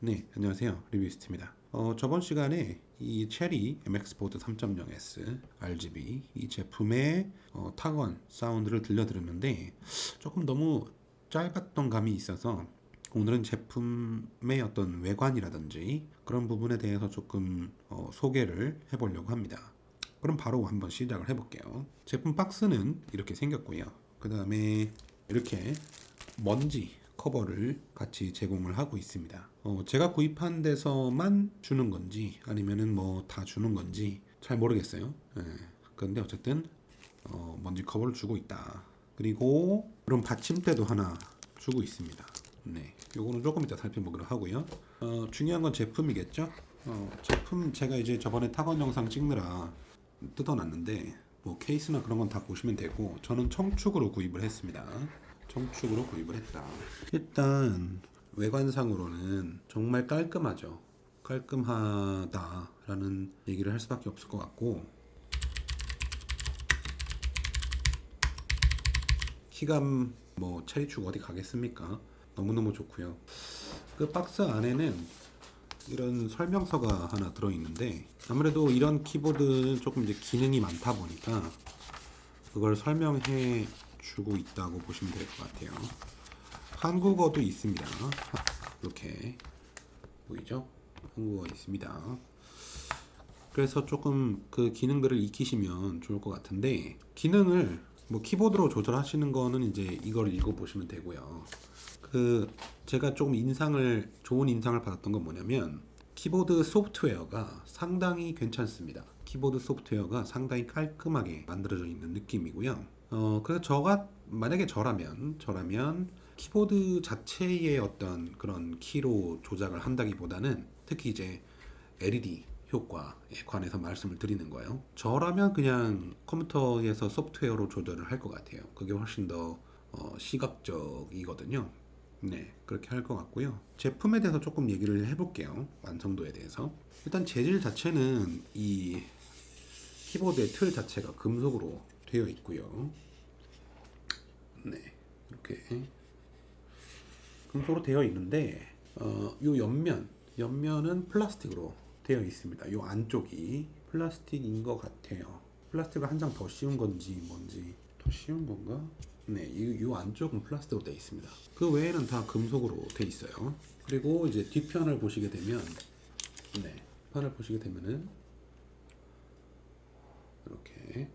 네, 안녕하세요. 리뷰이스트입니다. 어, 저번 시간에 이 체리 MX 보드 3.0S RGB 이 제품의 어, 타건 사운드를 들려드렸는데 조금 너무 짧았던 감이 있어서 오늘은 제품의 어떤 외관이라든지 그런 부분에 대해서 조금 어, 소개를 해보려고 합니다. 그럼 바로 한번 시작을 해볼게요. 제품 박스는 이렇게 생겼고요. 그 다음에 이렇게 먼지 커버를 같이 제공을 하고 있습니다. 어, 제가 구입한 데서만 주는 건지 아니면은 뭐 다 주는 건지 잘 모르겠어요. 예. 그런데 어쨌든 어, 먼지 커버를 주고 있다. 그리고 그런 받침대도 하나 주고 있습니다. 네, 요거는 조금 이따 살펴보기로 하고요. 어, 중요한 건 제품이겠죠. 어, 제품 제가 이제 저번에 타건 영상 찍느라 뜯어놨는데 뭐 케이스나 그런 건 다 보시면 되고 저는 청축으로 구입을 했습니다. 청축으로 구입을 했다. 일단 외관상으로는 정말 깔끔하죠. 깔끔하다라는 얘기를 할 수밖에 없을 것 같고 키감 뭐 체리축 어디 가겠습니까? 너무너무 좋고요. 그 박스 안에는 이런 설명서가 하나 들어 있는데 아무래도 이런 키보드는 조금 이제 기능이 많다 보니까 그걸 설명해 주고 있다고 보시면 될 것 같아요. 한국어도 있습니다. 하- 이렇게 보이죠? 한국어 있습니다. 그래서 조금 그 기능들을 익히시면 좋을 것 같은데 기능을 뭐 키보드로 조절하시는 거는 이제 이걸 읽어 보시면 되고요. 그 제가 조금 인상을 좋은 인상을 받았던 건 뭐냐면 키보드 소프트웨어가 상당히 괜찮습니다. 키보드 소프트웨어가 상당히 깔끔하게 만들어져 있는 느낌이고요. 어 그래서 저가 만약에 저라면 저라면 키보드 자체의 어떤 그런 키로 조작을 한다기보다는 특히 이제 LED 효과에 관해서 말씀을 드리는 거예요. 저라면 그냥 컴퓨터에서 소프트웨어로 조절을 할 것 같아요. 그게 훨씬 더 어, 시각적이거든요. 네, 그렇게 할 것 같고요. 제품에 대해서 조금 얘기를 해볼게요. 완성도에 대해서. 일단 재질 자체는 이 키보드의 틀 자체가 금속으로 되어 있고요. 네, 이렇게 금속으로 되어 있는데 어, 요 옆면 옆면은 플라스틱으로 되어 있습니다. 요 안쪽이 플라스틱인 것 같아요. 플라스틱을 한 장 더 씌운 건지 뭔지 더 씌운 건가? 네, 이, 요 안쪽은 플라스틱으로 되어 있습니다. 그 외에는 다 금속으로 되어 있어요. 그리고 이제 뒤편을 보시게 되면 네, 편을 보시게 되면은 이렇게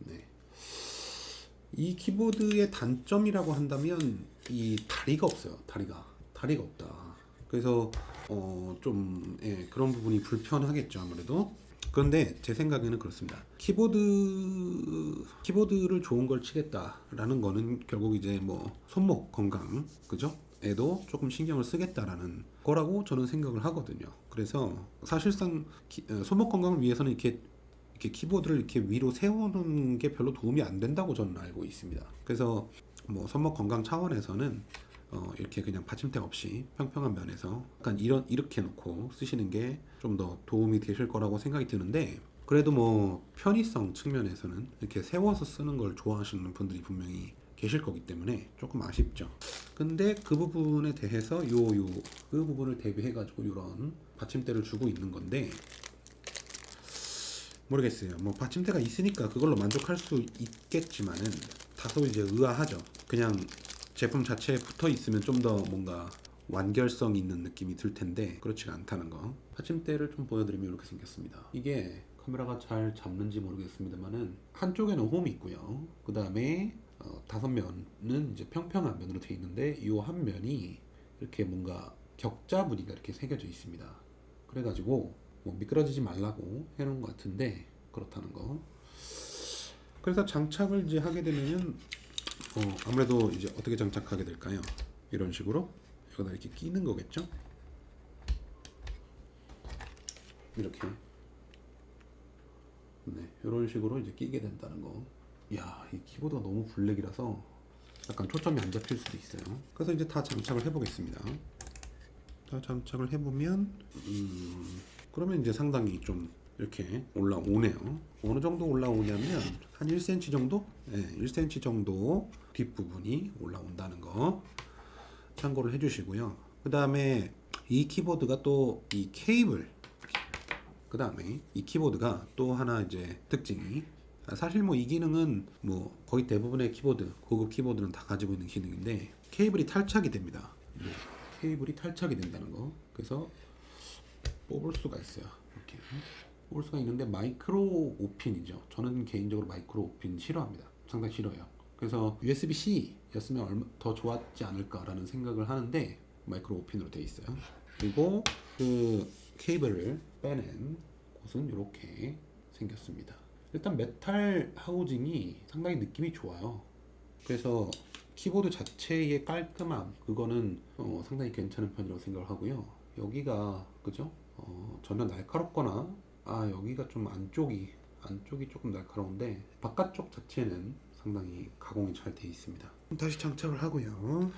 네. 이 키보드의 단점이라고 한다면 이 다리가 없어요. 다리가 다리가 없다. 그래서 어좀 예, 그런 부분이 불편하겠죠 아무래도. 그런데 제 생각에는 그렇습니다. 키보드 키보드를 좋은 걸 치겠다라는 거는 결국 이제 뭐 손목 건강 그죠? 에도 조금 신경을 쓰겠다라는 거라고 저는 생각을 하거든요. 그래서 사실상 키- 어, 손목 건강을 위해서는 이렇게 이렇게 키보드를 이렇게 위로 세우는 게 별로 도움이 안 된다고 저는 알고 있습니다. 그래서 뭐 손목 건강 차원에서는 어 이렇게 그냥 받침대 없이 평평한 면에서 약간 이런 이렇게 놓고 쓰시는 게 좀 더 도움이 되실 거라고 생각이 드는데 그래도 뭐 편의성 측면에서는 이렇게 세워서 쓰는 걸 좋아하시는 분들이 분명히 계실 거기 때문에 조금 아쉽죠. 근데 그 부분에 대해서 요 요 그 부분을 대비해 가지고 이런 받침대를 주고 있는 건데 모르겠어요. 뭐 받침대가 있으니까 그걸로 만족할 수 있겠지만은 다소 이제 의아하죠. 그냥 제품 자체에 붙어 있으면 좀 더 뭔가 완결성 있는 느낌이 들 텐데 그렇지가 않다는 거. 받침대를 좀 보여드리면 이렇게 생겼습니다. 이게 카메라가 잘 잡는지 모르겠습니다만은 한쪽에는 홈이 있고요. 그 다음에 어, 다섯 면은 이제 평평한 면으로 되어 있는데 이 한 면이 이렇게 뭔가 격자 무늬가 이렇게 새겨져 있습니다. 그래가지고 뭐 미끄러지지 말라고 해놓은 것 같은데 그렇다는 거. 그래서 장착을 이제 하게 되면은 어, 아무래도 이제 어떻게 장착하게 될까요? 이런 식으로 여기다 이렇게 끼는 거겠죠? 이렇게 네 이런 식으로 이제 끼게 된다는 거. 야, 이 키보드가 너무 블랙이라서 약간 초점이 안 잡힐 수도 있어요. 그래서 이제 다 장착을 해보겠습니다. 다 장착을 해보면 음, 그러면 이제 상당히 좀 이렇게 올라오네요. 어느 정도 올라오냐면 한 1cm 정도? 네, 1cm 정도 뒷부분이 올라온다는 거. 참고를 해주시고요. 그 다음에 이 키보드가 또 이 케이블 그 다음에 이 키보드가 또 하나 이제 특징이 아, 사실 뭐 이 기능은 뭐 거의 대부분의 키보드 고급 키보드는 다 가지고 있는 기능인데 케이블이 탈착이 됩니다. 네, 케이블이 탈착이 된다는 거. 그래서 뽑을 수가 있어요. 이렇게 뽑을 수가 있는데 마이크로 오핀이죠. 저는 개인적으로 마이크로 오핀 싫어합니다. 상당히 싫어요. 그래서 USB-C였으면 얼마 더 좋았지 않을까라는 생각을 하는데 마이크로 오핀으로 되어 있어요. 그리고 그 케이블을 빼낸 곳은 이렇게 생겼습니다. 일단 메탈 하우징이 상당히 느낌이 좋아요. 그래서 키보드 자체의 깔끔함 그거는 어, 상당히 괜찮은 편이라고 생각을 하고요. 여기가 그죠? 어, 전혀 날카롭거나 아 여기가 좀 안쪽이 안쪽이 조금 날카로운데 바깥쪽 자체는 상당히 가공이 잘 되어 있습니다. 다시 장착을 하고요.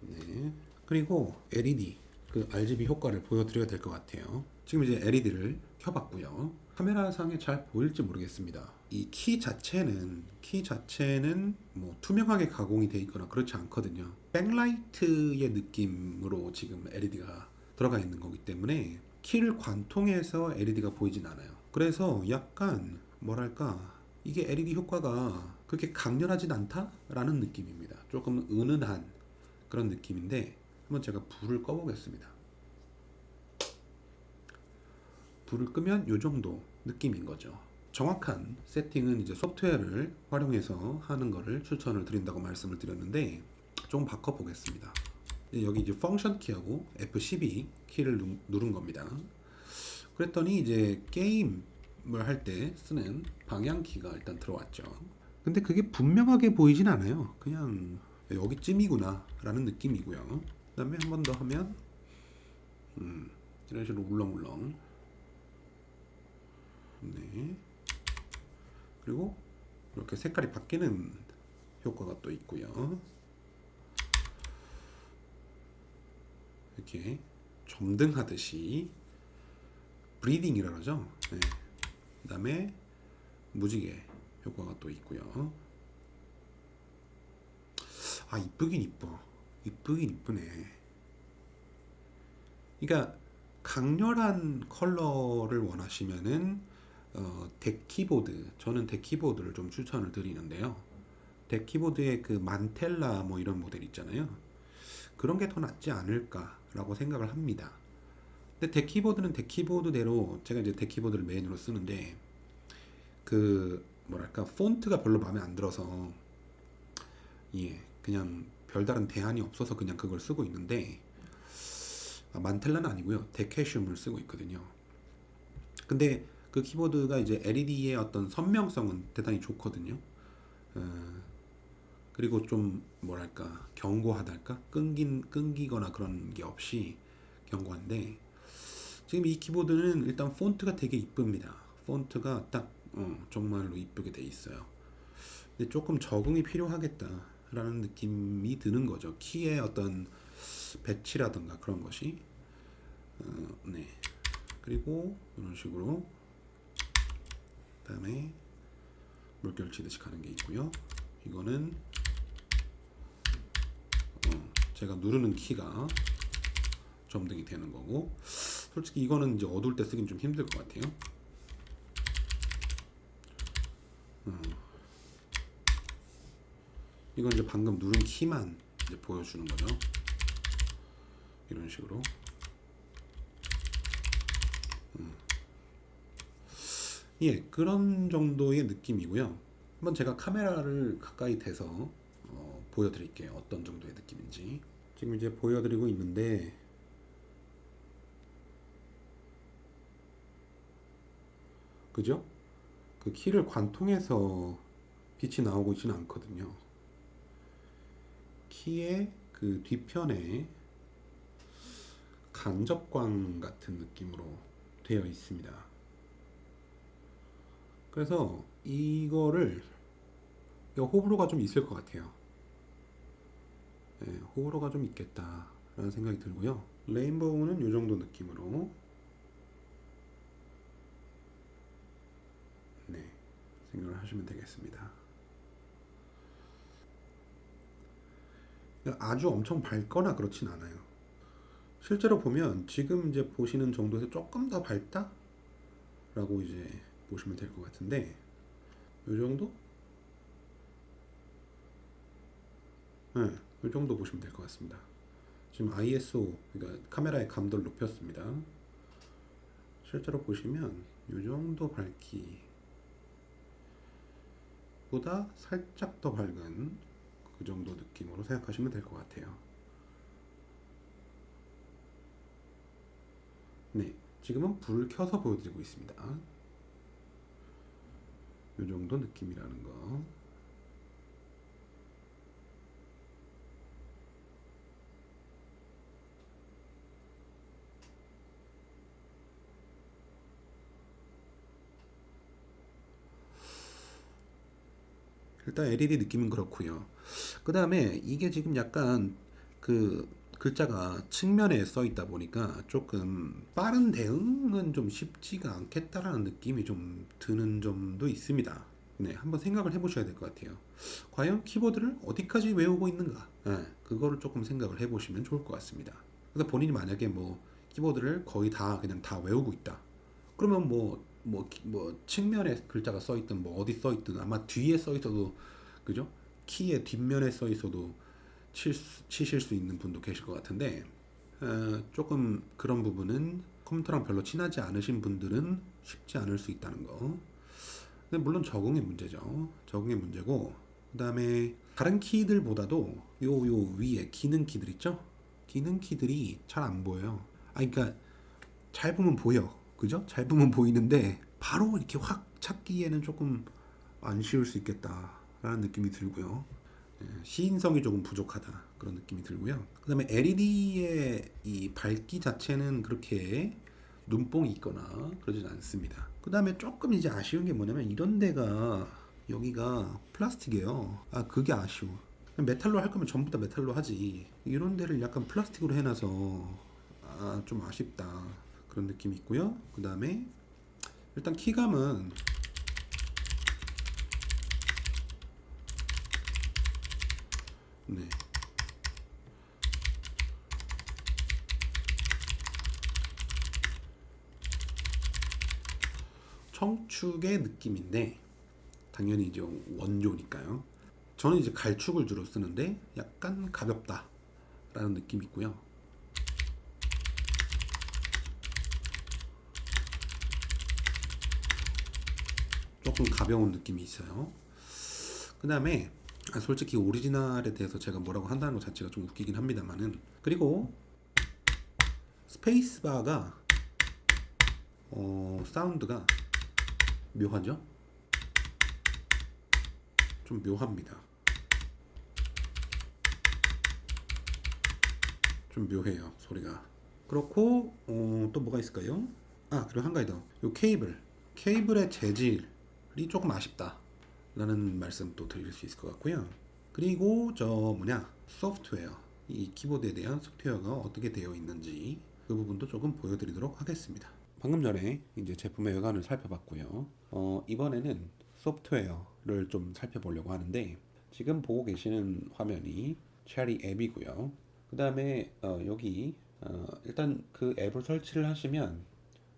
네. 그리고 LED 그 RGB 효과를 보여드려야 될 것 같아요. 지금 이제 LED를 켜봤고요. 카메라상에 잘 보일지 모르겠습니다. 이 키 자체는 키 자체는 뭐 투명하게 가공이 돼 있거나 그렇지 않거든요. 백라이트의 느낌으로 지금 LED가 들어가 있는 거기 때문에 키를 관통해서 LED가 보이진 않아요. 그래서 약간 뭐랄까 이게 LED 효과가 그렇게 강렬하진 않다라는 느낌입니다. 조금 은은한 그런 느낌인데 한번 제가 불을 꺼보겠습니다. 불을 끄면 이 정도 느낌인 거죠. 정확한 세팅은 이제 소프트웨어를 활용해서 하는 거를 추천을 드린다고 말씀을 드렸는데 좀 바꿔 보겠습니다. 여기 이제 펑션 키하고 F12 키를 누, 누른 겁니다. 그랬더니 이제 게임을 할 때 쓰는 방향 키가 일단 들어왔죠. 근데 그게 분명하게 보이진 않아요. 그냥 여기쯤이구나 라는 느낌이고요. 그 다음에 한 번 더 하면 음, 이런 식으로 울렁울렁 네. 그리고 이렇게 색깔이 바뀌는 효과가 또 있고요. 이렇게 점등하듯이 브리딩이라 그러죠. 네. 그다음에 무지개 효과가 또 있고요. 아 이쁘긴 이뻐. 이쁘긴 이쁘네. 그러니까 강렬한 컬러를 원하시면은 어, 덱 키보드 저는 덱 키보드를 좀 추천을 드리는데요. 덱 키보드의 그 만텔라 뭐 이런 모델 있잖아요. 그런 게 더 낫지 않을까 라고 생각을 합니다. 근데 덱 키보드는 덱 키보드대로 제가 이제 덱 키보드를 메인으로 쓰는데 그 뭐랄까 폰트가 별로 마음에 안 들어서 예 그냥 별다른 대안이 없어서 그냥 그걸 쓰고 있는데 아, 만텔라는 아니고요 데캐슘을 쓰고 있거든요. 근데 그 키보드가 이제 LED의 어떤 선명성은 대단히 좋거든요. 어, 그리고 좀 뭐랄까 견고하달까 끊긴 끊기거나 그런 게 없이 견고한데 지금 이 키보드는 일단 폰트가 되게 이쁩니다. 폰트가 딱 어, 정말로 이쁘게 돼 있어요. 근데 조금 적응이 필요하겠다라는 느낌이 드는 거죠. 키의 어떤 배치라든가 그런 것이 어, 네 그리고 이런 식으로 그 다음에 물결 치듯이 가는 게 있고요. 이거는 어, 제가 누르는 키가 점등이 되는 거고 솔직히 이거는 이제 어두울 때 쓰긴 좀 힘들 것 같아요. 어. 이건 이제 방금 누른 키만 이제 보여주는 거죠. 이런 식으로. 예, 그런 정도의 느낌이고요. 한번 제가 카메라를 가까이 대서 어, 보여드릴게요. 어떤 정도의 느낌인지. 지금 이제 보여드리고 있는데 그죠? 그 키를 관통해서 빛이 나오고 있지는 않거든요. 키의 그 뒤편에 간접광 같은 느낌으로 되어 있습니다. 그래서 이거를 이거 호불호가 좀 있을 것 같아요. 네, 호불호가 좀 있겠다라는 생각이 들고요. 레인보우는 이 정도 느낌으로 네 생각을 하시면 되겠습니다. 아주 엄청 밝거나 그렇진 않아요. 실제로 보면 지금 이제 보시는 정도에서 조금 더 밝다? 라고 이제 보시면 될 것 같은데 이 정도? 네, 이 정도 보시면 될 것 같습니다. 지금 ISO 그러니까 카메라의 감도를 높였습니다. 실제로 보시면 이 정도 밝기 보다 살짝 더 밝은 그 정도 느낌으로 생각하시면 될 것 같아요. 네, 지금은 불 켜서 보여드리고 있습니다. 이 정도 느낌이라는 거. 일단 LED 느낌은 그렇고요. 그 다음에 이게 지금 약간 그 글자가 측면에 써 있다 보니까 조금 빠른 대응은 좀 쉽지가 않겠다라는 느낌이 좀 드는 점도 있습니다. 네, 한번 생각을 해보셔야 될 것 같아요. 과연 키보드를 어디까지 외우고 있는가? 네, 그거를 조금 생각을 해보시면 좋을 것 같습니다. 그래서 본인이 만약에 뭐 키보드를 거의 다 그냥 다 외우고 있다. 그러면 뭐, 뭐, 키- 뭐, 측면에 글자가 써 있든, 뭐, 어디 써 있든, 아마 뒤에 써 있어도, 그죠? 키의 뒷면에 써 있어도 칠, 수- 치실 수 있는 분도 계실 것 같은데, 어, 조금 그런 부분은 컴퓨터랑 별로 친하지 않으신 분들은 쉽지 않을 수 있다는 거. 근데 물론 적응의 문제죠. 적응의 문제고, 그 다음에 다른 키들보다도 요, 요 위에 기능 키들 있죠? 기능 키들이 잘 안 보여요. 아, 그러니까 잘 보면 보여. 그죠? 잘 보면 보이는데 바로 이렇게 확 찾기에는 조금 안 쉬울 수 있겠다라는 느낌이 들고요. 예, 시인성이 조금 부족하다 그런 느낌이 들고요. 그다음에 LED의 이 밝기 자체는 그렇게 눈뽕이 있거나 그러진 않습니다. 그다음에 조금 이제 아쉬운 게 뭐냐면 이런 데가 여기가 플라스틱이에요. 아 그게 아쉬워. 메탈로 할 거면 전부 다 메탈로 하지. 이런 데를 약간 플라스틱으로 해놔서 아 좀 아쉽다 그런 느낌이 있고요. 그 다음에 일단 키감은 네. 청축의 느낌인데 당연히 이제 원조니까요. 저는 이제 갈축을 주로 쓰는데 약간 가볍다라는 느낌이 있고요. 조금 가벼운 느낌이 있어요. 그 다음에 아, 솔직히 오리지널에 대해서 제가 뭐라고 한다는 것 자체가 좀 웃기긴 합니다만은 그리고 스페이스바가 어, 사운드가 묘하죠? 좀 묘합니다. 좀 묘해요 소리가. 그렇고 어, 또 뭐가 있을까요? 아 그리고 한 가지 더. 요 케이블 케이블의 재질이 조금 아쉽다. 라는 말씀 또 드릴 수 있을 것 같고요. 그리고 저 뭐냐 소프트웨어 이 키보드에 대한 소프트웨어가 어떻게 되어 있는지 그 부분도 조금 보여드리도록 하겠습니다. 방금 전에 이제 제품의 외관을 살펴봤고요. 어, 이번에는 소프트웨어를 좀 살펴보려고 하는데 지금 보고 계시는 화면이 체리 앱이고요. 그 다음에 어, 여기 어, 일단 그 앱을 설치를 하시면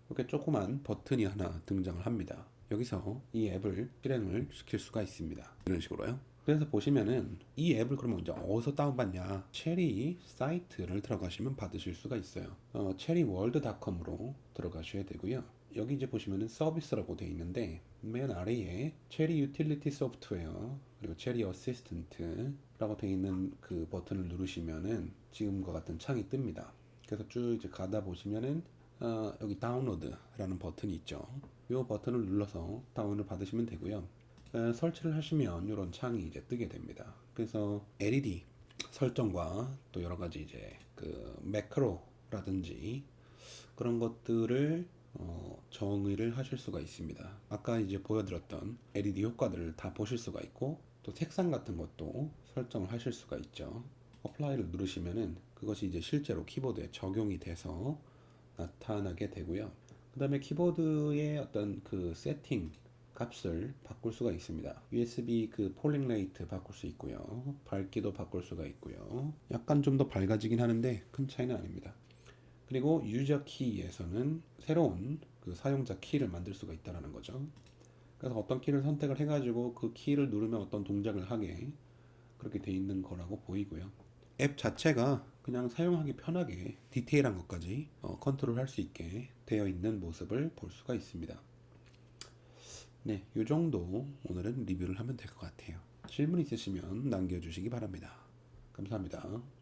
이렇게 조그만 버튼이 하나 등장을 합니다. 여기서 이 앱을 실행을 시킬 수가 있습니다. 이런 식으로요. 그래서 보시면은 이 앱을 그러면 이제 어디서 다운받냐? 체리 사이트를 들어가시면 받으실 수가 있어요. 어, 체리월드닷컴으로 들어가셔야 되고요. 여기 이제 보시면은 서비스라고 되어 있는데 맨 아래에 체리 유틸리티 소프트웨어 그리고 체리 어시스턴트라고 되어 있는 그 버튼을 누르시면은 지금과 같은 창이 뜹니다. 그래서 쭉 이제 가다 보시면은 어, 여기 다운로드라는 버튼이 있죠. 이 버튼을 눌러서 다운을 받으시면 되고요. 어, 설치를 하시면 이런 창이 이제 뜨게 됩니다. 그래서 LED 설정과 또 여러 가지 이제 그 매크로라든지 그런 것들을 어, 정의를 하실 수가 있습니다. 아까 이제 보여드렸던 LED 효과들을 다 보실 수가 있고 또 색상 같은 것도 설정을 하실 수가 있죠. 어플라이를 누르시면은 그것이 이제 실제로 키보드에 적용이 돼서 나타나게 되고요. 그 다음에 키보드의 어떤 그 세팅 값을 바꿀 수가 있습니다. USB 그 폴링 레이트 바꿀 수 있고요. 밝기도 바꿀 수가 있고요. 약간 좀 더 밝아지긴 하는데 큰 차이는 아닙니다. 그리고 유저 키에서는 새로운 그 사용자 키를 만들 수가 있다는 거죠. 그래서 어떤 키를 선택을 해가지고 그 키를 누르면 어떤 동작을 하게 그렇게 돼 있는 거라고 보이고요. 앱 자체가 그냥 사용하기 편하게 디테일한 것까지 어, 컨트롤 할 수 있게 되어 있는 모습을 볼 수가 있습니다. 네, 이 정도 오늘은 리뷰를 하면 될 것 같아요. 질문 있으시면 남겨주시기 바랍니다. 감사합니다.